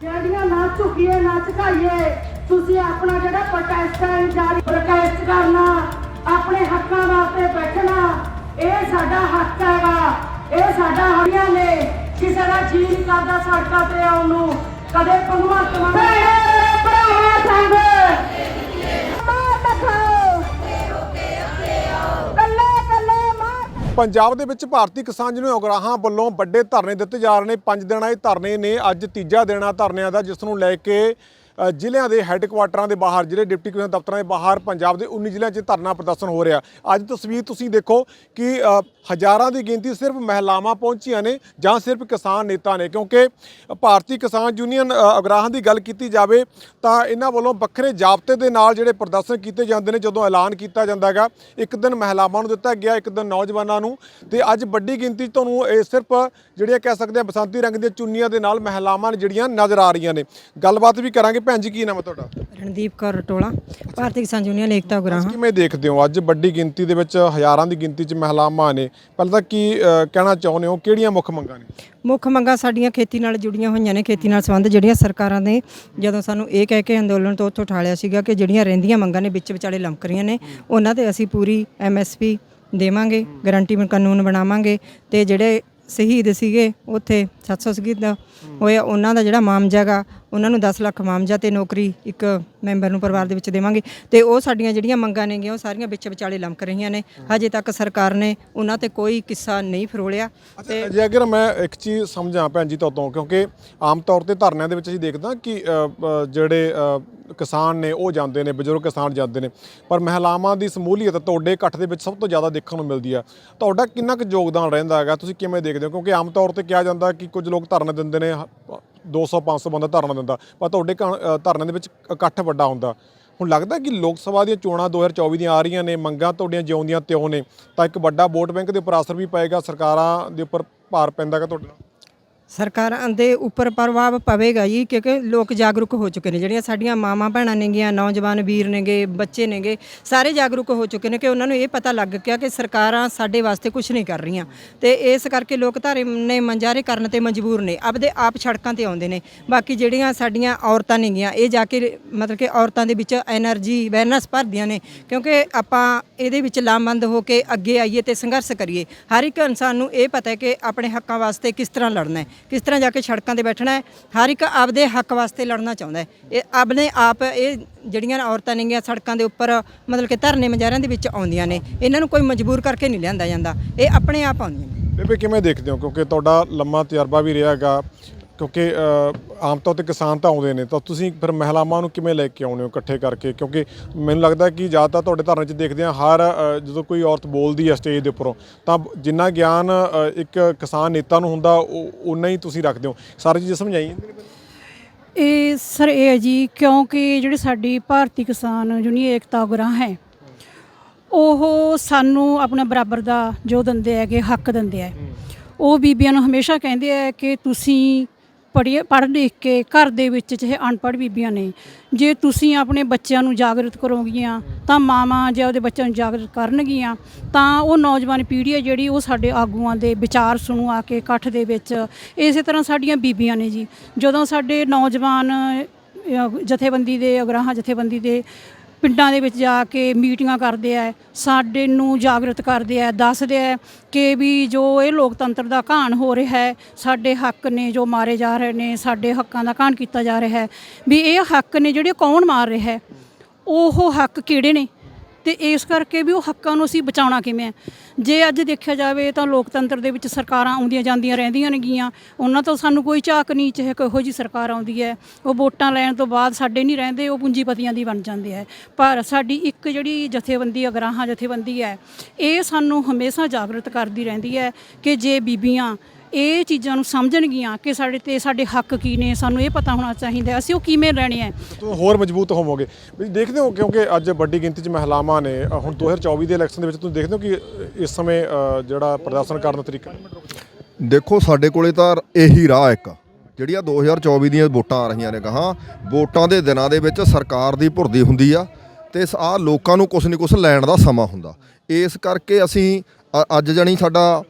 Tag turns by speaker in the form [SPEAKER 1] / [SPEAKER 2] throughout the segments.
[SPEAKER 1] ਜਿਹੜੀਆਂ ਨਾ ਝੁਕੀਏ, ਨਾ ਝੁਕਾਈਏ, ਤੁਸੀਂ ਆਪਣਾ ਜਿਹੜਾ ਪ੍ਰੋਟੈਸਟ ਹੈ ਜਾਰੀ ਪ੍ਰੋਟੈਸਟ ਕਰਨਾ, ਆਪਣੇ ਹੱਕਾਂ ਵਾਸਤੇ ਬੈਠਣਾ, ਇਹ ਸਾਡਾ ਹੱਕ ਹੈਗਾ। ਇਹ ਸਾਡਾ ਹਰੀਆਂ ਨੇ ਕਿਸੇ ਦਾ ਜੀ ਕਰਦਾ ਸੜਕਾਂ ਤੇ ਆਉਣ ਨੂੰ, ਕਦੇ ਭਗਵੰਤ ਮਾਨ ਭੈਣੇ, ਭਰਾਵਾ, ਸੰਗ।
[SPEAKER 2] ਪੰਜਾਬ ਦੇ ਵਿੱਚ ਭਾਰਤੀ ਕਿਸਾਨ ਯੂਨੀਅਨ ਉਗਰਾਹਾਂ ਵੱਲੋਂ ਵੱਡੇ ਧਰਨੇ ਦਿੱਤੇ ਜਾ ਰਹੇ ਨੇ। ਪੰਜ ਦਿਨਾਂ ਇਹ ਧਰਨੇ ਨੇ, ਅੱਜ ਤੀਜਾ ਦਿਨ ਆ ਧਰਨਿਆਂ ਦਾ, ਜਿਸ ਨੂੰ ਲੈ ਕੇ ਜ਼ਿਲ੍ਹਿਆਂ ਦੇ ਹੈੱਡਕੁਆਟਰਾਂ ਦੇ ਬਾਹਰ, ਜ਼ਿਲ੍ਹੇ ਡਿਪਟੀ ਕਮਿਸ਼ਨਰ ਦਫ਼ਤਰਾਂ ਦੇ ਬਾਹਰ, ਪੰਜਾਬ ਦੇ 19 ਜ਼ਿਲ੍ਹਿਆਂ 'ਚ ਧਰਨਾ ਪ੍ਰਦਰਸ਼ਨ ਹੋ ਰਿਹਾ। ਅੱਜ ਤਸਵੀਰ ਤੁਸੀਂ ਦੇਖੋ ਕਿ ਹਜ਼ਾਰਾਂ ਦੀ ਗਿਣਤੀ ਸਿਰਫ ਮਹਿਲਾਵਾਂ ਪਹੁੰਚੀਆਂ ਨੇ ਜਾਂ ਸਿਰਫ ਕਿਸਾਨ ਨੇਤਾ ਨੇ, ਕਿਉਂਕਿ ਭਾਰਤੀ ਕਿਸਾਨ ਯੂਨੀਅਨ ਅਗਰਾਹਾਂ ਦੀ ਗੱਲ ਕੀਤੀ ਜਾਵੇ ਤਾਂ ਇਹਨਾਂ ਵੱਲੋਂ ਵੱਖਰੇ ਜਾਬਤੇ ਦੇ ਨਾਲ ਜਿਹੜੇ ਪ੍ਰਦਰਸ਼ਨ ਕੀਤੇ ਜਾਂਦੇ ਨੇ, ਜਦੋਂ ਐਲਾਨ ਕੀਤਾ ਜਾਂਦਾ ਹੈਗਾ, ਇੱਕ ਦਿਨ ਮਹਿਲਾਵਾਂ ਨੂੰ ਦਿੱਤਾ ਗਿਆ, ਇੱਕ ਦਿਨ ਨੌਜਵਾਨਾਂ ਨੂੰ। ਤੇ ਅੱਜ ਵੱਡੀ ਗਿਣਤੀ 'ਚ ਤੁਹਾਨੂੰ ਇਹ ਸਿਰਫ ਜਿਹੜੀਆਂ ਕਹਿ ਸਕਦੇ ਆ ਬਸੰਤੀ ਰੰਗ ਦੀਆਂ ਚੁੰਨੀਆਂ ਦੇ ਨਾਲ ਮਹਿਲਾਵਾਂ ਜਿਹੜੀਆਂ ਨਜ਼ਰ ਆ ਰਹੀਆਂ ਨੇ। ਗੱਲਬਾਤ ਵੀ ਕਰਾਂਗੇ ਭੈਣ ਜੀ ਕੀ ਨਾਮ ਹੈ ਤੁਹਾਡਾ?
[SPEAKER 3] ਰਣਦੀਪ ਕੌਰ ਰਟੋਲਾ ਭਾਰਤੀ ਕਿਸਾਨ ਯੂਨੀਅਨ ਏਕਤਾ ਉਗਰਾਹਾਂ।
[SPEAKER 2] ਕਿਵੇਂ ਦੇਖਦੇ ਹੋ? ਅੱਜ ਵੱਡੀ ਗਿਣਤੀ ਦੇ ਵਿੱਚ ਹਜ਼ਾਰਾਂ ਦੀ ਗਿਣਤੀ 'ਚ ਮਹਿਲਾਵਾਂ ਨੇ। ਪਹਿਲਾਂ ਤਾਂ ਕੀ ਕਹਿਣਾ ਚਾਹੁੰਦੇ ਹੋ? ਕਿਹੜੀਆਂ ਮੁੱਖ ਮੰਗਾਂ ਨੇ?
[SPEAKER 3] ਮੁੱਖ ਮੰਗਾਂ ਸਾਡੀਆਂ ਖੇਤੀ ਨਾਲ ਜੁੜੀਆਂ ਹੋਈਆਂ ਨੇ ਖੇਤੀ ਨਾਲ ਸੰਬੰਧ ਜਿਹੜੀਆਂ ਸਰਕਾਰਾਂ ਨੇ ਜਦੋਂ ਸਾਨੂੰ ਇਹ ਕਹਿ ਕੇ ਅੰਦੋਲਨ ਤੋਂ ਉੱਥੋਂ ਉਠਾਲਿਆ ਸੀਗਾ ਕਿ ਜਿਹੜੀਆਂ ਰਹਿੰਦੀਆਂ ਮੰਗਾਂ ਨੇ ਵਿੱਚ ਵਿਚਾਲੇ ਲਮਕ ਰਹੀਆਂ ਨੇ ਉਹਨਾਂ ਤੇ ਅਸੀਂ ਪੂਰੀ ਐਮਐਸਪੀ ਦੇਵਾਂਗੇ ਗਾਰੰਟੀ ਕਾਨੂੰਨ ਬਣਾਵਾਂਗੇ ਤੇ ਜਿਹੜੇ ਸ਼ਹੀਦ ਸੀਗੇ ਉੱਥੇ 700 ਸ਼ਹੀਦ ਹੋਇਆ ਉਹਨਾਂ ਦਾ ਜਿਹੜਾ ਮਾਮਜਾ ਗਾ ਉਹਨਾਂ ਨੂੰ 10 ਲੱਖ ਮਾਮਜਾ ਤੇ ਨੌਕਰੀ ਇੱਕ ਮੈਂਬਰ ਨੂੰ ਪਰਿਵਾਰ ਦੇ ਵਿੱਚ ਦੇਵਾਂਗੇ। ਤੇ ਉਹ ਸਾਡੀਆਂ ਜਿਹੜੀਆਂ ਮੰਗਾਂ ਨੇਗੀਆਂ ਉਹ ਸਾਰੀਆਂ ਵਿੱਚ ਵਿਚਾਲੇ ਲਮਕ ਰਹੀਆਂ ਨੇ। ਹਜੇ ਤੱਕ ਸਰਕਾਰ ਨੇ ਉਹਨਾਂ ਤੇ ਕੋਈ ਕਿੱਸਾ ਨਹੀਂ ਫਰੋਲਿਆ।
[SPEAKER 2] ਤੇ ਜੇ ਅਗਰ ਮੈਂ ਇੱਕ ਚੀਜ਼ ਸਮਝਾਂ ਭੈਣ ਜੀ ਤੋਂ ਕਿਉਂਕਿ ਆਮ ਤੌਰ ਤੇ ਧਰਨਿਆਂ ਦੇ ਵਿੱਚ ਅਸੀਂ ਦੇਖਦਾ ਕਿ ਜਿਹੜੇ ਕਿਸਾਨ ਨੇ ਉਹ ਜਾਂਦੇ ਨੇ ਬਜ਼ੁਰਗ ਕਿਸਾਨ ਜਾਂਦੇ ਨੇ। ਪਰ ਮਹਿਲਾਵਾਂ ਦੀ ਸਮੂਲੀਅਤ ਤੁਹਾਡੇ ਇਕੱਠ ਦੇ ਵਿੱਚ ਸਭ ਤੋਂ ਜ਼ਿਆਦਾ ਦੇਖਣ ਨੂੰ ਮਿਲਦੀ ਆ। ਤੁਹਾਡਾ ਕਿੰਨਾ ਕੁ ਯੋਗਦਾਨ ਰਹਿੰਦਾ ਹੈਗਾ? ਤੁਸੀਂ ਕਿਵੇਂ ਦੇਖਦੇ ਹੋ, ਕਿਉਂਕਿ ਆਮ ਤੌਰ ਤੇ ਕਿਹਾ ਜਾਂਦਾ ਕਿ ਕੁਝ ਲੋਕ ਧਰਨੇ ਦਿੰਦੇ ਨੇ 200 500 ਬੰਦਾ ਧਰਨਾ ਦਿੰਦਾ, ਪਰ ਤੁਹਾਡੇ ਕ- ਧਰਨੇ ਦੇ ਵਿੱਚ ਇਕੱਠ ਵੱਡਾ ਹੁੰਦਾ। ਹੁਣ ਲੱਗਦਾ ਕਿ ਲੋਕ ਸਭਾ ਦੀਆਂ ਚੋਣਾਂ 2024 ਦੀਆਂ ਆ ਰਹੀਆਂ ਨੇ, ਮੰਗਾਂ ਤੁਹਾਡੀਆਂ ਜਿਉਂਦੀਆਂ ਤਿਉਂ ਨੇ, ਤਾਂ ਇੱਕ ਵੱਡਾ ਵੋਟ ਬੈਂਕ ਦੇ ਉੱਪਰ ਅਸਰ ਵੀ ਪਏਗਾ, ਸਰਕਾਰਾਂ ਦੇ ਉੱਪਰ ਭਾਰ ਪੈਂਦਾ ਹੈਗਾ ਤੁਹਾਡੇ ਨਾਲ?
[SPEAKER 3] ਸਰਕਾਰਾਂ ਦੇ ਉੱਪਰ ਪ੍ਰਭਾਵ ਪਵੇਗਾ ਜੀ, ਕਿਉਂਕਿ ਲੋਕ ਜਾਗਰੂਕ ਹੋ ਚੁੱਕੇ ਨੇ। ਜਿਹੜੀਆਂ ਸਾਡੀਆਂ ਮਾਵਾਂ ਭੈਣਾਂ ਨੇਗੀਆਂ, ਨੌਜਵਾਨ ਵੀਰ ਨੇਗੇ, ਬੱਚੇ ਨੇਗੇ, ਸਾਰੇ ਜਾਗਰੂਕ ਹੋ ਚੁੱਕੇ ਨੇ ਕਿ ਉਹਨਾਂ ਨੂੰ ਇਹ ਪਤਾ ਲੱਗ ਗਿਆ ਕਿ ਸਰਕਾਰਾਂ ਸਾਡੇ ਵਾਸਤੇ ਕੁਝ ਨਹੀਂ ਕਰ ਰਹੀਆਂ। ਤੇ ਇਸ ਕਰਕੇ ਲੋਕ ਧਾਰੇ ਨੇ ਮੰਜਾਰੇ ਕਰਨ ਤੇ ਮਜਬੂਰ ਨੇ। ਆਪਦੇ ਆਪ ਸੜਕਾਂ ਤੇ ਆਉਂਦੇ ਨੇ। ਬਾਕੀ ਜਿਹੜੀਆਂ ਸਾਡੀਆਂ ਔਰਤਾਂ ਨੇਗੀਆਂ, ਇਹ ਜਾ ਕੇ ਮਤਲਬ ਕਿ ਔਰਤਾਂ ਦੇ ਵਿੱਚ એનર્ਜੀ ਅਵੇਅਰਨੈਸ ਭਰਦੀਆਂ ਨੇ। ਕਿਉਂਕਿ ਆਪਾਂ ਇਹਦੇ ਵਿੱਚ ਲਾਮਬੰਦ ਹੋ ਕੇ ਅੱਗੇ ਆਈਏ ਤੇ ਸੰਘਰਸ਼ ਕਰੀਏ। ਹਰ ਇੱਕ ਇਨਸਾਨ ਨੂੰ ਇਹ ਪਤਾ ਹੈ ਕਿ ਆਪਣੇ ਹੱਕਾਂ ਵਾਸਤੇ ਕਿਸ ਤਰ੍ਹਾਂ ਲੜਨਾ ਹੈ। ਕਿਸ ਤਰ੍ਹਾਂ ਜਾ ਕੇ ਸੜਕਾਂ ਤੇ ਬੈਠਣਾ ਹੈ, ਹਰ ਇੱਕ ਆਪਦੇ ਹੱਕ ਵਾਸਤੇ ਲੜਨਾ ਚਾਹੁੰਦਾ ਹੈ। ਇਹ ਆਪਣੇ ਆਪ, ਇਹ ਜਿਹੜੀਆਂ ਔਰਤਾਂ ਨੇਗੀਆਂ ਸੜਕਾਂ ਦੇ ਉੱਪਰ, ਮਤਲਬ ਕਿ ਧਰਨੇ ਮਜਾਰਿਆਂ ਦੇ ਵਿੱਚ ਆਉਂਦੀਆਂ ਨੇ, ਇਹਨਾਂ ਨੂੰ ਕੋਈ ਮਜਬੂਰ ਕਰਕੇ ਨਹੀਂ ਲਿਆਂਦਾ ਜਾਂਦਾ, ਇਹ ਆਪਣੇ ਆਪ ਆਉਂਦੀਆਂ ਨੇ।
[SPEAKER 2] ਬੇਬੇ, ਕਿਵੇਂ ਦੇਖਦੇ ਹੋ? ਕਿਉਂਕਿ ਤੁਹਾਡਾ ਲੰਮਾ ਤਜਰਬਾ ਵੀ ਰਿਹਾ ਹੈਗਾ ਕਿਉਂਕਿ ਆਮ ਤੌਰ ਤੇ ਕਿਸਾਨ ਤਾਂ ਆਉਂਦੇ ਨੇ ਤਾਂ ਤੁਸੀਂ ਫਿਰ ਮਹਿਲਾਵਾਂ ਨੂੰ ਕਿਵੇਂ ਲੈ ਕੇ ਆਉਂਦੇ ਹੋ ਇਕੱਠੇ ਕਰਕੇ? ਕਿਉਂਕਿ ਮੈਨੂੰ ਲੱਗਦਾ ਕਿ ਜ਼ਿਆਦਾਤਰ ਤੁਹਾਡੇ ਧਰਨੇ 'ਚ ਦੇਖਦੇ ਆ ਹਰ ਜਦੋਂ ਕੋਈ ਔਰਤ ਬੋਲਦੀ ਹੈ ਸਟੇਜ ਦੇ ਉੱਪਰੋਂ ਤਾਂ ਜਿੰਨਾ ਗਿਆਨ ਇੱਕ ਕਿਸਾਨ ਨੇਤਾ ਨੂੰ ਹੁੰਦਾ ਉਹ ਉਨਾ ਹੀ ਤੁਸੀਂ ਰੱਖਦੇ ਹੋ। ਸਾਰੀ ਚੀਜ਼ ਸਮਝਾਈ?
[SPEAKER 4] ਇਹ ਸਰ ਇਹ ਹੈ ਜੀ ਕਿਉਂਕਿ ਜਿਹੜੀ ਸਾਡੀ ਭਾਰਤੀ ਕਿਸਾਨ ਯੂਨੀਅਨ ਏਕਤਾ ਉਗਰਾਹ ਹੈ ਉਹ ਸਾਨੂੰ ਆਪਣੇ ਬਰਾਬਰ ਦਾ ਜੋ ਦਿੰਦੇ ਹੈਗੇ ਹੱਕ ਦਿੰਦੇ ਹੈ। ਉਹ ਬੀਬੀਆਂ ਨੂੰ ਹਮੇਸ਼ਾ ਕਹਿੰਦੇ ਆ ਕਿ ਤੁਸੀਂ ਪੜ੍ਹੇ ਪੜ੍ਹ ਲਿਖ ਕੇ ਘਰ ਦੇ ਵਿੱਚ ਚਾਹੇ ਅਨਪੜ੍ਹ ਬੀਬੀਆਂ ਨੇ, ਜੇ ਤੁਸੀਂ ਆਪਣੇ ਬੱਚਿਆਂ ਨੂੰ ਜਾਗਰਤ ਕਰੋਗੀਆਂ, ਤਾਂ ਮਾਵਾਂ ਜੇ ਉਹਦੇ ਬੱਚਿਆਂ ਨੂੰ ਜਾਗਰਤ ਕਰਨਗੀਆਂ, ਤਾਂ ਉਹ ਨੌਜਵਾਨ ਪੀੜ੍ਹੀ ਹੈ ਜਿਹੜੀ ਉਹ ਸਾਡੇ ਆਗੂਆਂ ਦੇ ਵਿਚਾਰ ਸੁਣੂ, ਆ ਕੇ ਇਕੱਠ ਦੇ ਵਿੱਚ। ਇਸੇ ਤਰ੍ਹਾਂ ਸਾਡੀਆਂ ਬੀਬੀਆਂ ਨੇ ਜੀ। ਜਦੋਂ ਸਾਡੇ ਨੌਜਵਾਨ ਜਥੇਬੰਦੀ ਦੇ, ਅਗਰਾਹਾਂ ਜਥੇਬੰਦੀ ਦੇ ਪਿੰਡਾਂ ਦੇ ਵਿੱਚ ਜਾ ਕੇ ਮੀਟਿੰਗਾਂ ਕਰਦੇ ਆ, ਸਾਡੇ ਨੂੰ ਜਾਗਰਤ ਕਰਦੇ ਆ, ਦੱਸਦੇ ਆ ਕਿ ਵੀ ਜੋ ਇਹ ਲੋਕਤੰਤਰ ਦਾ ਘਾਣ ਹੋ ਰਿਹਾ ਹੈ, ਸਾਡੇ ਹੱਕ ਨੇ ਜੋ ਮਾਰੇ ਜਾ ਰਹੇ ਨੇ, ਸਾਡੇ ਹੱਕਾਂ ਦਾ ਘਾਣ ਕੀਤਾ ਜਾ ਰਿਹਾ ਹੈ, ਵੀ ਇਹ ਹੱਕ ਨੇ ਜਿਹੜੇ ਕੌਣ ਮਾਰ ਰਿਹਾ ਹੈ, ਉਹ ਹੱਕ ਕਿਹੜੇ ਨੇ? ਤੇ ਇਸ ਕਰਕੇ ਵੀ ਉਹ ਹੱਕਾਂ ਨੂੰ ਅਸੀਂ ਬਚਾਉਣਾ ਕਿਵੇਂ ਹੈ ਜੇ ਅੱਜ ਦੇਖਿਆ ਜਾਵੇ ਤਾਂ ਲੋਕਤੰਤਰ ਦੇ ਵਿੱਚ ਸਰਕਾਰਾਂ ਆਉਂਦੀਆਂ ਜਾਂਦੀਆਂ ਰਹਿੰਦੀਆਂ ਨੇਗੀਆਂ ਉਹਨਾਂ ਤੋਂ ਸਾਨੂੰ ਕੋਈ ਝਾਕ ਨਹੀਂ, ਚਾਹੇ ਕਿਹੋ ਜੀ ਸਰਕਾਰ ਆਉਂਦੀ ਹੈ। ਉਹ ਵੋਟਾਂ ਲੈਣ ਤੋਂ ਬਾਅਦ ਸਾਡੇ ਨਹੀਂ ਰਹਿੰਦੇ, ਉਹ ਪੂੰਜੀਪਤੀਆਂ ਦੀ ਬਣ ਜਾਂਦੇ ਹੈ ਪਰ ਸਾਡੀ ਇੱਕ ਜਿਹੜੀ ਜਥੇਬੰਦੀ ਅਗਰਾਹਾਂ ਜਥੇਬੰਦੀ ਹੈ, ਇਹ ਸਾਨੂੰ ਹਮੇਸ਼ਾ ਜਾਗਰਤ ਕਰਦੀ ਰਹਿੰਦੀ ਹੈ ਕਿ ਜੇ ਬੀਬੀਆਂ ਇਹ ਚੀਜ਼ਾਂ ਨੂੰ ਸਮਝਣਗੀਆਂ ਕਿ ਸਾਡੇ ਤੇ ਸਾਡੇ ਹੱਕ ਕੀ ਨੇ ਸਾਨੂੰ ਇਹ ਪਤਾ ਹੋਣਾ ਚਾਹੀਦਾ ਹੈ, ਅਸੀਂ ਉਹ ਕਿਵੇਂ ਲੈਣੇ ਹੈ।
[SPEAKER 2] ਤੁਸੀਂ ਹੋਰ ਮਜ਼ਬੂਤ ਹੋਵੋਗੇ। ਵੀ ਦੇਖਦੇ ਹੋ ਕਿਉਂਕਿ ਅੱਜ ਵੱਡੀ ਗਿਣਤੀ 'ਚ ਮਹਿਲਾਵਾਂ ਨੇ ਅ, ਹੁਣ 2024 ਦੇ ਇਲੈਕਸ਼ਨ ਦੇ ਵਿੱਚ ਤੁਸੀਂ ਦੇਖਦੇ ਹੋ ਕਿ ਇਸ ਸਮੇਂ ਅ, ਜਿਹੜਾ ਪ੍ਰਦਰਸ਼ਨ ਕਰਨ ਦਾ ਤਰੀਕਾ
[SPEAKER 5] ਦੇਖੋ ਸਾਡੇ ਕੋਲੇ ਤਾਂ ਇਹੀ ਰਾਹ ਇੱਕ ਜਿਹੜੀਆਂ 2024 ਦੀਆਂ ਵੋਟਾਂ ਆ ਰਹੀਆਂ ਨੇ ਕਹਾ ਵੋਟਾਂ ਦੇ ਦਿਨਾਂ ਦੇ ਵਿੱਚ ਸਰਕਾਰ ਦੀ ਭੁਰਦੀ ਹੁੰਦੀ ਆ ਤੇ ਆ ਲੋਕਾਂ ਨੂੰ ਕੁਛ ਨਹੀਂ ਕੁਛ ਲੈਣ ਦਾ ਸਮਾਂ ਹੁੰਦਾ। ਇਸ ਕਰਕੇ ਅਸੀਂ ਅ- ਅੱਜ ਜਣੀ ਸਾਡਾ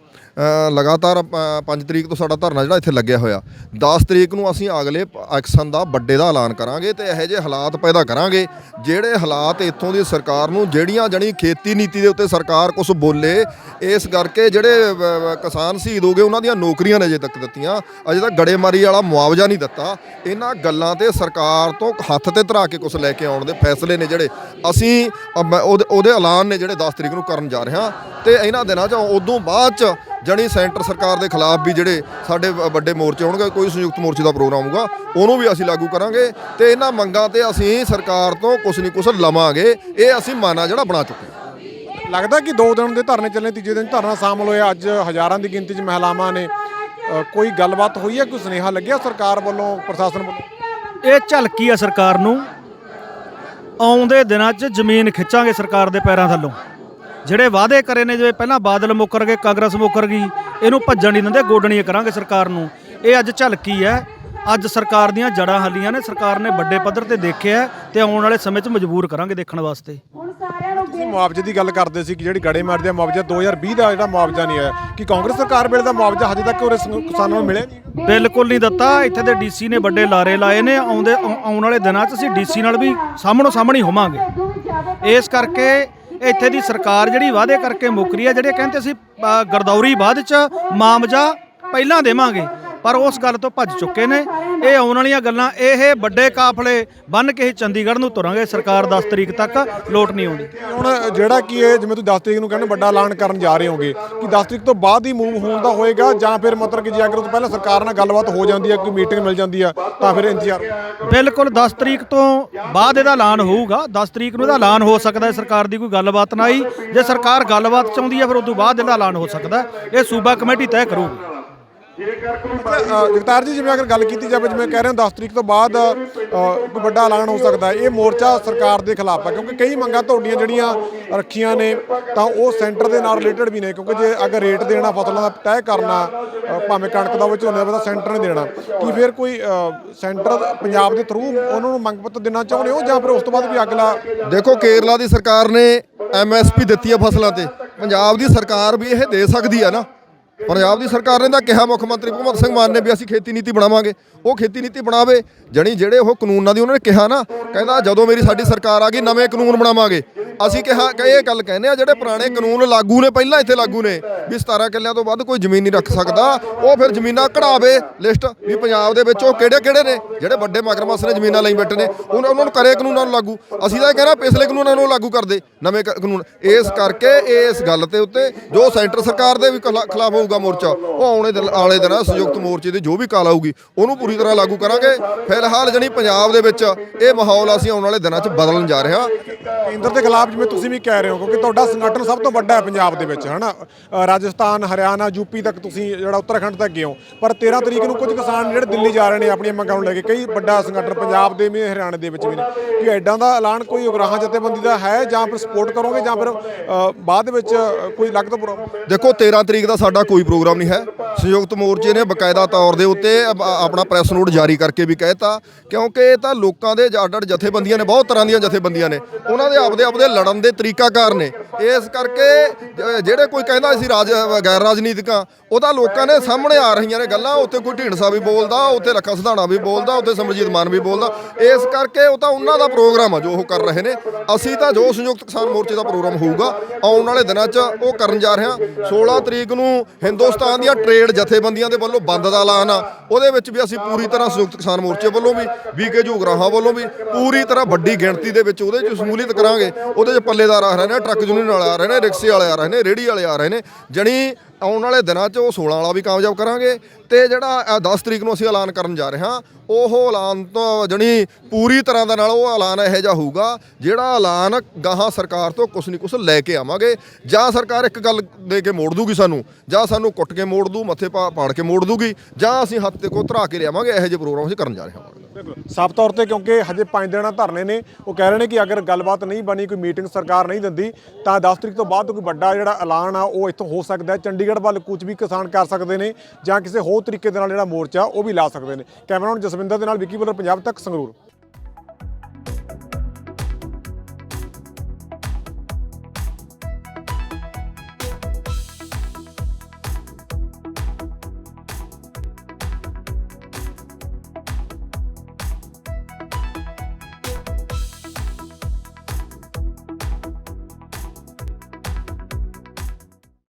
[SPEAKER 5] ਲਗਾਤਾਰ 5 ਤਰੀਕ ਤੋਂ ਸਾਡਾ ਧਰਨਾ ਜਿਹੜਾ ਇੱਥੇ ਲੱਗਿਆ ਹੋਇਆ। 10 ਤਰੀਕ ਨੂੰ ਅਸੀਂ ਅਗਲੇ ਐਕਸ਼ਨ ਦਾ ਵੱਡੇ ਦਾ ਐਲਾਨ ਕਰਾਂਗੇ ਤੇ ਇਹੋ ਜਿਹੇ ਹਾਲਾਤ ਪੈਦਾ ਕਰਾਂਗੇ, ਜਿਹੜੇ ਹਾਲਾਤ ਇੱਥੋਂ ਦੀ ਸਰਕਾਰ ਨੂੰ ਜਿਹੜੀਆਂ ਜਣੀ ਖੇਤੀ ਨੀਤੀ ਦੇ ਉੱਤੇ ਸਰਕਾਰ ਕੁਝ ਬੋਲੇ, ਇਸ ਕਰਕੇ ਜਿਹੜੇ ਕਿਸਾਨ ਸ਼ਹੀਦ ਹੋ ਗਏ, ਉਹਨਾਂ ਦੀਆਂ ਨੌਕਰੀਆਂ ਨੇ ਅਜੇ ਤੱਕ ਦਿੱਤੀਆਂ। ਅਜੇ ਤੱਕ ਗੜੇਮਾਰੀ ਵਾਲਾ ਮੁਆਵਜ਼ਾ ਨਹੀਂ ਦਿੱਤਾ। ਇਹਨਾਂ ਗੱਲਾਂ ਤੇ ਸਰਕਾਰ ਤੋਂ ਹੱਥ ਤੇ ਧਰਾ ਕੇ ਕੁਝ ਲੈ ਕੇ ਆਉਣ ਦੇ ਫੈਸਲੇ ਨੇ ਜਿਹੜੇ ਅਸੀਂ ਉਹਦੇ ਉਹਦੇ ਐਲਾਨ ਨੇ ਜਿਹੜੇ 10 ਤਰੀਕ ਨੂੰ ਕਰਨ ਜਾ ਰਹੇ ਹਾਂ। ਤੇ ਇਹਨਾਂ ਦਿਨਾਂ 'ਚ ਉਦੋਂ ਬਾਅਦ 'ਚ ਜਣੀ ਸੈਂਟਰ ਸਰਕਾਰ ਦੇ ਖਿਲਾਫ ਵੀ ਜਿਹੜੇ ਸਾਡੇ ਵ- ਵੱਡੇ ਮੋਰਚੇ ਹੋਣਗੇ ਕੋਈ ਸੰਯੁਕਤ ਮੋਰਚੇ ਦਾ ਪ੍ਰੋਗਰਾਮ ਹੋਊਗਾ ਉਹਨੂੰ ਵੀ ਅਸੀਂ ਲਾਗੂ ਕਰਾਂਗੇ ਤੇ ਇਹਨਾਂ ਮੰਗਾਂ ਤੇ ਅਸੀਂ ਸਰਕਾਰ ਤੋਂ ਕੁਝ ਨਹੀਂ ਕੁਝ ਲਵਾਂਗੇ ਇਹ ਅਸੀਂ ਮਾਨਾ ਜਿਹੜਾ ਬਣਾ ਚੁੱਕੇ ਹਾਂ।
[SPEAKER 2] ਲੱਗਦਾ ਕਿ ਦੋ ਦਿਨ ਦੇ ਧਰਨੇ ਚੱਲੇ ਤੀਜੇ ਦਿਨ ਧਰਨਾ ਸ਼ਾਮਲ ਹੋਇਆ ਅੱਜ ਹਜ਼ਾਰਾਂ ਦੀ ਗਿਣਤੀ 'ਚ ਮਹਿਲਾਵਾਂ ਨੇ ਕੋਈ ਗੱਲਬਾਤ ਹੋਈ ਹੈ ਕੋਈ ਸੁਨੇਹਾ ਲੱਗਿਆ ਸਰਕਾਰ ਵੱਲੋਂ ਪ੍ਰਸ਼ਾਸਨ ਵੱਲੋਂ?
[SPEAKER 6] ਇਹ ਝਲਕੀ ਆ ਸਰਕਾਰ ਨੂੰ ਆਉਂਦੇ ਦਿਨਾਂ 'ਚ ਜ਼ਮੀਨ ਖਿੱਚਾਂਗੇ ਸਰਕਾਰ ਦੇ ਪੈਰਾਂ ਥੱਲੋਂ। ਜਿਹੜੇ ਵਾਅਦੇ ਕਰੇ ਨੇ ਜਿਵੇਂ ਪਹਿਲਾਂ ਬਾਦਲ ਮੁੱਕਰ ਗਏ ਕਾਂਗਰਸ ਮੁੱਕਰ ਗਈ ਇਹਨੂੰ ਭੱਜਣ ਨਹੀਂ ਦਿੰਦੇ ਗੋਡਣੀਆਂ ਕਰਾਂਗੇ ਸਰਕਾਰ ਨੂੰ। ਇਹ ਅੱਜ ਝਲਕੀ ਹੈ। ਅੱਜ ਸਰਕਾਰ ਦੀਆਂ ਜੜਾਂ ਹੱਲੀਆਂ ਨੇ ਸਰਕਾਰ ਨੇ ਵੱਡੇ ਪੱਧਰ ਤੇ ਦੇਖਿਆ ਹੈ ਤੇ ਆਉਣ ਵਾਲੇ ਸਮੇਂ 'ਚ ਮਜਬੂਰ ਕਰਾਂਗੇ ਦੇਖਣ ਵਾਸਤੇ।
[SPEAKER 2] ਤੁਸੀਂ ਮੁਆਵਜ਼ੇ ਦੀ ਗੱਲ ਕਰਦੇ ਸੀ ਕਿ ਜਿਹੜੀ ਗੜੇ ਮਾਰਦੇ ਆ ਮੁਆਵਜ਼ਾ 2020 ਦਾ ਜਿਹੜਾ ਮੁਆਵਜ਼ਾ ਨਹੀਂ ਆਇਆ ਕਿ ਕਾਂਗਰਸ ਸਰਕਾਰ ਵੇਲੇ ਦਾ ਮੁਆਵਜ਼ਾ ਹਜੇ ਤੱਕ ਉਰੇ ਸ- ਕਿਸਾਨਾਂ ਨੂੰ ਮਿਲਿਆ ਨਹੀਂ।
[SPEAKER 6] ਬਿਲਕੁਲ ਨਹੀਂ ਦਿੱਤਾ। ਇੱਥੇ ਦੇ ਡੀਸੀ ਨੇ ਵੱਡੇ ਲਾਰੇ ਲਾਏ ਨੇ। ਆਉਂਦੇ ਆਉ- ਆਉਣ ਵਾਲੇ ਦਿਨਾਂ 'ਚ ਅਸੀਂ ਡੀਸੀ ਨਾਲ ਵੀ ਸਾਹਮਣੋ ਸਾਹਮਣੀ ਹੋਵਾਂਗੇ। ਇਸ ਕਰਕੇ ਇੱਥੇ ਦੀ ਸਰਕਾਰ ਜਿਹੜੀ ਵਾਅਦੇ ਕਰਕੇ ਮੁੱਕਰੀ ਹੈ, ਜਿਹੜੇ ਕਹਿੰਦੇ ਅਸੀਂ ਗਰਦੌਰੀ ਬਾਅਦ 'ਚ ਮਾਮਜਾ ਪਹਿਲਾਂ ਦੇਵਾਂਗੇ। ਪਰ ਉਸ ਗੱਲ ਤੋਂ ਭੱਜ ਚੁੱਕੇ ਨੇ। ਇਹ ਆਉਣ ਵਾਲੀਆਂ ਗੱਲਾਂ ਇਹ ਵੱਡੇ ਕਾਫਲੇ ਬੰਨ ਕੇ ਹੀ ਚੰਡੀਗੜ੍ਹ ਨੂੰ ਤੁਰਾਂਗੇ। ਸਰਕਾਰ 10 ਤਰੀਕ ਤੱਕ ਲੋਟ ਨਹੀਂ ਆਉਂਦੀ।
[SPEAKER 2] ਹੁਣ ਜਿਹੜਾ ਕੀ ਹੈ ਜਿਵੇਂ ਤੁਸੀਂ 10 ਤਰੀਕ ਨੂੰ ਕਹਿੰਦੇ ਵੱਡਾ ਐਲਾਨ ਕਰਨ ਜਾ ਰਹੇ ਹੋਗੇ ਕਿ 10 ਤਰੀਕ ਤੋਂ ਬਾਅਦ ਹੀ ਮੂਵ ਹੋਣ ਦਾ ਹੋਏਗਾ ਜਾਂ ਫਿਰ ਮਤਲਬ ਕਿ ਜੇ ਅਗਰ ਤੋਂ ਪਹਿਲਾਂ ਸਰਕਾਰ ਨਾਲ ਗੱਲਬਾਤ ਹੋ ਜਾਂਦੀ ਹੈ ਕੋਈ ਮੀਟਿੰਗ ਮਿਲ ਜਾਂਦੀ ਆ ਤਾਂ ਫਿਰ ਇੰਤਜ਼ਾਰ
[SPEAKER 6] ਬਿਲਕੁਲ 10 ਤਰੀਕ ਤੋਂ ਬਾਅਦ ਇਹਦਾ ਐਲਾਨ ਹੋਊਗਾ। 10 ਤਰੀਕ ਨੂੰ ਇਹਦਾ ਐਲਾਨ ਹੋ ਸਕਦਾ ਹੈ ਸਰਕਾਰ ਦੀ ਕੋਈ ਗੱਲਬਾਤ ਨਾ ਆਈ। ਜੇ ਸਰਕਾਰ ਗੱਲਬਾਤ ਚਾਹੁੰਦੀ ਹੈ ਫਿਰ ਉਸ ਤੋਂ ਬਾਅਦ ਇਹਦਾ ਐਲਾਨ ਹੋ ਸਕਦਾ ਹੈ। ਇਹ ਸੂਬਾ ਕਮੇਟੀ ਤੈਅ ਕਰੂਗੀ।
[SPEAKER 2] ਜਗਤਾਰ ਜੀ ਜਿਵੇਂ ਅਗਰ ਗੱਲ ਕੀਤੀ ਜਾਵੇ ਜਿਵੇਂ ਕਹਿ ਰਹੇ ਹੋ 10 ਤਰੀਕ ਤੋਂ ਬਾਅਦ ਕੋਈ ਵੱਡਾ ਐਲਾਨ ਹੋ ਸਕਦਾ ਹੈ। ਇਹ ਮੋਰਚਾ ਸਰਕਾਰ ਦੇ ਖਿਲਾਫ ਹੈ ਕਿਉਂਕਿ ਕਈ ਮੰਗਾਂ ਤੁਹਾਡੀਆਂ ਜਿਹੜੀਆਂ ਰੱਖੀਆਂ ਨੇ ਤਾਂ ਉਹ ਸੈਂਟਰ ਦੇ ਨਾਲ ਰਿਲੇਟਡ ਵੀ ਨੇ ਕਿਉਂਕਿ ਜੇ ਅਗਰ ਰੇਟ ਦੇਣਾ ਫਸਲਾਂ ਦਾ ਤੈਅ ਕਰਨਾ ਭਾਵੇਂ ਕਣਕ ਦਾ ਹੋਵੇ ਝੋਨੇ ਦਾ ਤਾਂ ਸੈਂਟਰ ਨੇ ਦੇਣਾ ਕੀ ਫਿਰ ਕੋਈ ਸੈਂਟਰ ਪੰਜਾਬ ਦੇ ਥਰੂ ਉਹਨਾਂ ਨੂੰ ਮੰਗ ਪੱਤਰ ਦੇਣਾ ਚਾਹੁੰਦੇ ਹੋ ਜਾਂ ਫਿਰ ਉਸ ਤੋਂ ਬਾਅਦ ਵੀ ਅਗਲਾ
[SPEAKER 5] ਦੇਖੋ ਕੇਰਲਾ ਦੀ ਸਰਕਾਰ ਨੇ ਐਮਐਸਪੀ ਦਿੱਤੀ ਹੈ ਫਸਲਾਂ ਤੇ। ਪੰਜਾਬ ਦੀ ਸਰਕਾਰ ਵੀ ਇਹ ਦੇ ਸਕਦੀ ਹੈ ਨਾ। ਪੰਜਾਬ ਦੀ ਸਰਕਾਰ ਨੇ ਤਾਂ ਕਿਹਾ, ਮੁੱਖ ਮੰਤਰੀ ਭਗਵੰਤ ਸਿੰਘ ਮਾਨ ਨੇ ਵੀ ਅਸੀਂ ਖੇਤੀ ਨੀਤੀ ਬਣਾਵਾਂਗੇ। ਉਹ ਖੇਤੀ ਨੀਤੀ ਬਣਾਵੇ, ਜਣੀ ਜਿਹੜੇ ਉਹ ਕਾਨੂੰਨਾਂ ਦੀ ਉਹਨਾਂ ਨੇ ਕਿਹਾ ਨਾ, ਕਹਿੰਦਾ ਜਦੋਂ ਮੇਰੀ ਸਾਡੀ ਸਰਕਾਰ ਆ ਗਈ, ਨਵੇਂ ਕਾਨੂੰਨ ਬਣਾਵਾਂਗੇ। ਅਸੀਂ ਕਿਹਾ ਕਿ ਇਹ ਗੱਲ ਕਹਿੰਦੇ ਆ, ਜਿਹੜੇ ਪੁਰਾਣੇ ਕਾਨੂੰਨ ਲਾਗੂ ਨੇ, ਪਹਿਲਾਂ ਇੱਥੇ ਲਾਗੂ ਨੇ, ਵੀ 17 ਕਿੱਲਿਆਂ ਤੋਂ ਵੱਧ ਕੋਈ ਜ਼ਮੀਨ ਨਹੀਂ ਰੱਖ ਸਕਦਾ, ਉਹ ਫਿਰ ਜ਼ਮੀਨਾਂ ਕਢਾਵੇ, ਲਿਸਟ ਵੀ ਪੰਜਾਬ ਦੇ ਵਿੱਚ ਉਹ ਕਿਹੜੇ ਕਿਹੜੇ ਨੇ, ਜਿਹੜੇ ਵੱਡੇ ਮਗਰਮੱਛ ਨੇ ਜ਼ਮੀਨਾਂ ਲਈ ਬੈਠੇ ਨੇ, ਉਹਨਾਂ ਉਹਨਾਂ ਨੂੰ ਕਰੇ ਕਾਨੂੰਨਾਂ ਨੂੰ ਲਾਗੂ। ਅਸੀਂ ਤਾਂ ਇਹ ਕਹਿਣਾ ਪਿਛਲੇ ਕਾਨੂੰਨਾਂ ਨੂੰ ਲਾਗੂ ਕਰਦੇ, ਨਵੇਂ ਕ- ਕਾਨੂੰਨ। ਇਸ ਕਰਕੇ ਇਸ ਗੱਲ ਤੇ ਉੱਤੇ ਜੋ ਸੈਂਟਰ ਸਰਕਾਰ ਦੇ ਵੀ ਖਿਲਾ- ਖਿਲਾਫ ਹੋਊਗਾ ਮੋਰਚਾ। ਉਹ ਆਉਣੇ ਦਿਨ ਵਾਲੇ ਦਿਨਾਂ ਸੰਯੁਕਤ ਮੋਰਚੇ ਦੀ ਜੋ ਵੀ ਕਾਲ ਆਊਗੀ ਉਹਨੂੰ ਪੂਰੀ ਤਰ੍ਹਾਂ ਲਾਗੂ ਕਰਾਂਗੇ। ਫਿਲਹਾਲ ਜਣੀ ਪੰਜਾਬ ਦੇ ਵਿੱਚ ਇਹ ਮਾਹੌਲ ਅਸੀਂ ਆਉਣ ਵਾਲੇ ਦਿਨਾਂ 'ਚ ਬਦਲਣ ਜਾ ਰਹੇ ਹਾਂ।
[SPEAKER 2] ਕੇਂਦਰ ਦੇ ਖਿਲਾਫ ਜਿਵੇਂ ਤੁਸੀਂ ਵੀ ਕਹਿ ਰਹੇ ਹੋ ਕਿਉਂਕਿ ਤੁਹਾਡਾ ਸੰਗਠਨ ਸਭ ਤੋਂ ਵੱਡਾ ਹੈ ਪੰਜਾਬ ਦੇ ਵਿੱਚ ਹਨਾ? ਰਾਜਸਥਾਨ ਹਰਿਆਣਾ ਯੂਪੀ ਤੱਕ ਤੁਸੀਂ ਜਿਹੜਾ ਉੱਤਰਾਖੰਡ ਤੱਕ ਗਏ ਹੋ। ਪਰ 13 ਤਰੀਕ ਨੂੰ ਕੁਝ ਕਿਸਾਨ ਜਿਹੜੇ ਦਿੱਲੀ ਜਾ ਰਹੇ ਨੇ ਆਪਣੀਆਂ ਮੰਗਾਂ ਨੂੰ ਲੈ ਕੇ ਕਈ ਵੱਡਾ ਸੰਗਠਨ ਪੰਜਾਬ ਦੇ ਵੀ ਹਰਿਆਣਾ ਦੇ ਵਿੱਚ ਵੀ ਨੇ। ਕਿ ਐਡਾਂ ਦਾ ਐਲਾਨ ਕੋਈ ਉਗਰਾਹਾਂ ਜਥੇਬੰਦੀ ਦਾ ਹੈ ਜਾਂ ਫਿਰ ਸਪੋਰਟ ਕਰੋਗੇ ਜਾਂ ਫਿਰ ਬਾਅਦ ਵਿੱਚ ਕੋਈ ਲੱਗਤ ਪ੍ਰੋਗਰਾਮ
[SPEAKER 5] ਦੇਖੋ 13 ਤਰੀਕ ਦਾ ਸਾਡਾ ਕੋਈ ਪ੍ਰੋਗਰਾਮ ਨਹੀਂ ਹੈ। ਸੰਯੁਕਤ ਮੋਰਚੇ ਨੇ ਬਕਾਇਦਾ ਤੌਰ ਦੇ ਉੱਤੇ ਆਪਣਾ ਪ੍ਰੈਸ ਨੋਟ ਜਾਰੀ ਕਰਕੇ ਵੀ ਕਹਿਤਾ ਕਿਉਂਕਿ ਇਹ ਤਾਂ ਲੋਕਾਂ ਦੇ ਅੱਡ ਅੱਡ ਜਥੇਬੰਦੀਆਂ ਨੇ, ਬਹੁਤ ਤਰ੍ਹਾਂ ਦੀਆਂ ਜਥੇਬੰਦੀਆਂ ਨੇ। ਉਹਨਾਂ ਦੇ ਆਪਦੇ ਆਪਦੇ ਲੜਨ ਦੇ ਤਰੀਕਾਕਾਰ ਨੇ। ਇਸ ਕਰਕੇ ਜਿਹੜੇ ਕੋਈ ਕਹਿੰਦਾ ਅਸੀਂ ਰਾਜ ਗੈਰ ਰਾਜਨੀਤਿਕਾਂ ਉਹਦਾ ਲੋਕਾਂ ਨੇ ਸਾਹਮਣੇ ਆ ਰਹੀਆਂ ਨੇ ਗੱਲਾਂ। ਉੱਥੇ ਕੋਈ ਢੀਂਡਸਾ ਵੀ ਬੋਲਦਾ, ਉੱਥੇ ਲੱਖਾ ਸਿਧਾਣਾ ਵੀ ਬੋਲਦਾ, ਉੱਥੇ ਸਮਰਜੀਤ ਮਾਨ ਵੀ ਬੋਲਦਾ। ਇਸ ਕਰਕੇ ਉਹ ਤਾਂ ਉਹਨਾਂ ਦਾ ਪ੍ਰੋਗਰਾਮ ਆ ਜੋ ਉਹ ਕਰ ਰਹੇ ਨੇ। ਅਸੀਂ ਤਾਂ ਜੋ ਸੰਯੁਕਤ ਕਿਸਾਨ ਮੋਰਚੇ ਦਾ ਪ੍ਰੋਗਰਾਮ ਹੋਊਗਾ, ਆਉਣ ਵਾਲੇ ਦਿਨਾਂ 'ਚ ਉਹ ਕਰਨ ਜਾ ਰਹੇ ਹਾਂ। 16 ਤਰੀਕ ਨੂੰ ਹਿੰਦੁਸਤਾਨ ਦੀਆਂ ਟ੍ਰੇਡ ਜਥੇਬੰਦੀਆਂ ਦੇ ਵੱਲੋਂ ਬੰਦ ਦਾ ਐਲਾਨ ਆ। ਉਹਦੇ ਵਿੱਚ ਵੀ ਅਸੀਂ ਪੂਰੀ ਤਰ੍ਹਾਂ ਸੰਯੁਕਤ ਕਿਸਾਨ ਮੋਰਚੇ ਵੱਲੋਂ ਵੀ ਵੀਕੇ ਜੂਗਰਾਹਾਂ ਵੱਲੋਂ ਵੀ ਪੂਰੀ ਤਰ੍ਹਾਂ ਵੱਡੀ ਗਿਣਤੀ ਦੇ ਵਿੱਚ ਉਹਦੇ 'ਚ ਸ਼ਮੂਲੀਅਤ ਕਰਾਂਗੇ। ਉਹਦੇ 'ਚ ਪੱਲੇਦਾਰ ਆ ਰਹੇ ਨੇ, ਟਰੱਕ ਯੂਨੀਅਨ ਵਾਲੇ ਆ ਰਹੇ ਨੇ, ਰਿਕਸ਼ੇ ਵਾਲੇ ਆ ਰਹੇ ਨੇ, ਰੇਹੜੀ ਵਾਲੇ ਆ ਰਹੇ ਨੇ, ਜਣੀ ਆਉਣ ਵਾਲੇ ਦਿਨਾਂ 'ਚ ਉਹ 16 ਵਾਲਾ ਵੀ ਕਾਮਯਾਬ ਕਰਾਂਗੇ ਤੇ ਜਿਹੜਾ ਅ, 10 ਤਰੀਕ ਨੂੰ ਅਸੀਂ ਐਲਾਨ ਕਰਨ ਜਾ ਰਹੇ ਹਾਂ ਉਹ ਐਲਾਨ ਤੋਂ ਜਣੀ ਪੂਰੀ ਤਰ੍ਹਾਂ ਦੇ ਨਾਲ ਉਹ ਐਲਾਨ ਇਹੋ ਜਿਹਾ ਹੋਊਗਾ ਜਿਹੜਾ ਐਲਾਨ ਗਾਹਾਂ ਸਰਕਾਰ ਤੋਂ ਕੁਛ ਨਹੀਂ ਕੁਛ ਲੈ ਕੇ ਆਵਾਂਗੇ। ਜਾਂ ਸਰਕਾਰ ਇੱਕ ਗੱਲ ਦੇ ਕੇ ਮੋੜ ਦੂਗੀ ਸਾਨੂੰ ਜਾਂ ਸਾਨੂੰ ਕੁੱਟ ਕੇ ਮੋੜ ਦੂ ਮੱਥੇ ਪਾ ਪਾੜ ਕੇ ਮੋੜ ਦੂਗੀ ਜਾਂ ਅਸੀਂ ਹੱਥ ਤੇ ਕੋ ਧਰਾ ਕੇ ਲਿਆਵਾਂਗੇ ਇਹੋ ਜਿਹੇ ਪ੍ਰੋਗਰਾਮ ਅਸੀਂ ਕਰਨ ਜਾ ਰਹੇ ਹਾਂ।
[SPEAKER 2] ਸਾਫ਼ ਤੌਰ ਤੇ ਕਿਉਂਕਿ ਹਜੇ 5 ਦਿਨਾਂ ਧਰਨੇ ਨੇ ਉਹ ਕਹਿ ਰਹੇ ਨੇ ਕਿ ਅਗਰ ਗੱਲਬਾਤ ਨਹੀਂ ਬਣੀ ਕੋਈ ਮੀਟਿੰਗ ਸਰਕਾਰ ਨਹੀਂ ਦਿੰਦੀ ਤਾਂ 10 ਤਰੀਕ ਤੋਂ ਬਾਅਦ ਕੋਈ ਵੱਡਾ ਜਿਹੜਾ ਐਲਾਨ ਆ ਉਹ ਇੱਥੋਂ ਹੋ ਸਕਦਾ ਚੰਡੀ ਚੰਡੀਗੜ੍ਹ ਵੱਲ ਕੁਝ ਵੀ ਕਿਸਾਨ ਕਰ ਸਕਦੇ ਨੇ ਜਾਂ ਕਿਸੇ ਹੋਰ ਤਰੀਕੇ ਦੇ ਨਾਲ ਜਿਹੜਾ ਮੋਰਚਾ ਉਹ ਵੀ ਲਾ ਸਕਦੇ ਨੇ। ਕੈਮਰਾਮੈਨ ਜਸਵਿੰਦਰ ਦੇ ਨਾਲ ਵਿੱਕੀ ਬਲਰ, ਪੰਜਾਬ ਤੱਕ ਸੰਗਰੂਰ।